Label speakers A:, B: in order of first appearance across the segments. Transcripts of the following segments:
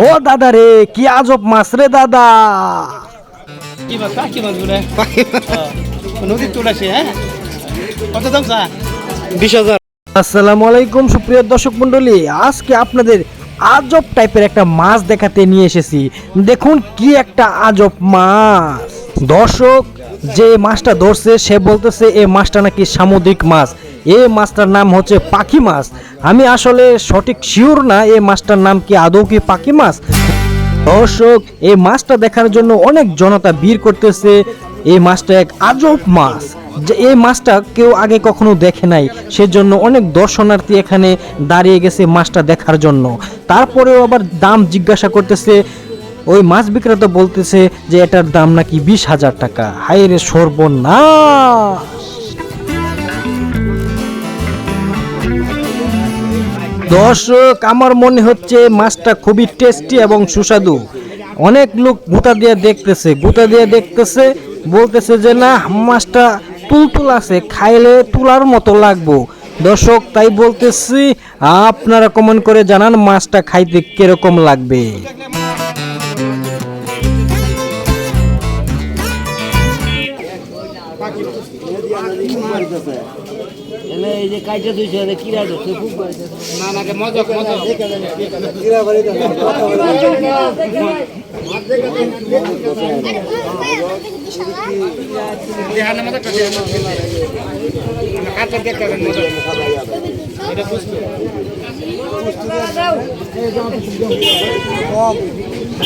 A: ও দাদা রে কি আজব মাছ রে দাদা।
B: কি মাছ কি মাছ বলে নদীর তোলা সে হ্যাঁ? কত দাম চা?
A: বিশ হাজার। আসসালামু আলাইকুম সুপ্রিয় দর্শক মন্ডলী আজকে আপনাদের আজব টাইপের একটা মাছ দেখাতে নিয়ে এসেছি। দেখুন কি একটা আজব মাছ। দর্শক যে মাছটা ধরছে, সে বলতেছে এই মাছটা নাকি সামুদ্রিক মাছ। এই মাছটার নাম হচ্ছে পাখি মাছ। আমি আসলে সঠিক শিওর না এই মাছটার নাম কি আদৌ কি পাখি মাছ? দর্শক, এই মাছটা দেখার জন্য অনেক জনতা ভিড় করতেছে। এই মাছটা এক আজব মাছ। যে এই মাছটা কেউ আগে কখনো দেখে নাই। সেজন্য অনেক দর্শনার্থী এখানে দাঁড়িয়ে গেছে মাছটা দেখার জন্য। তারপরেও আবার দাম জিজ্ঞাসা করতেছে ওই মাছ বিক্রেতা বলতেছে যে এটার দাম নাকি বিশ হাজার টাকা। হাই রে সর্বনাশ। দর্শক, আমার মনে হচ্ছে মাছটা খুবই টেস্টি এবং সুস্বাদু। অনেক লোক গুতা দিয়ে দেখতেছে, গুতা দিয়ে দেখতেছে, বলতেছে যে না, মাছটা তুলতুল আছে, খাইলে তুলার মতো লাগবো। দর্শক, তাই বলতেছি, আপনারা কমেন্ট করে জানান মাছটা খাইতে কীরকম লাগবে।
C: এই যে কাইটা দুইশো কিরা ধরছে খুব
B: না না কে মজা মজা দেহানে মজা কাটে কাটে দেখতে হবে মজা এটা বুঝতে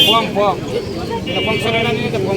B: কম কম এটা কম সরে না নিয়ে কম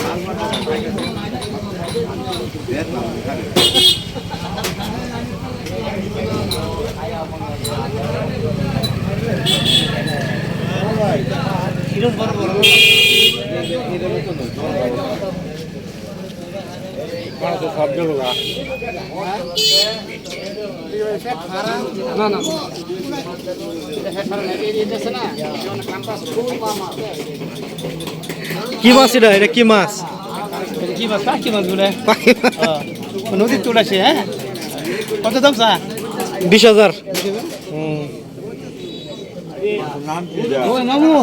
C: দেন হ্যাঁ ম্যাডাম করে জায়গা দেন
B: না না এটা হেড ফারা নাই এই দিতেছে না যেমন কাম্পাস খুব কম আছে
A: কি মাছ এটা এটা কি মাছ
B: এটা কি মাছ কি মাছ বলে নদীর তোলা সে হ্যাঁ কত দাম চা
A: বিশ হাজার
B: মামু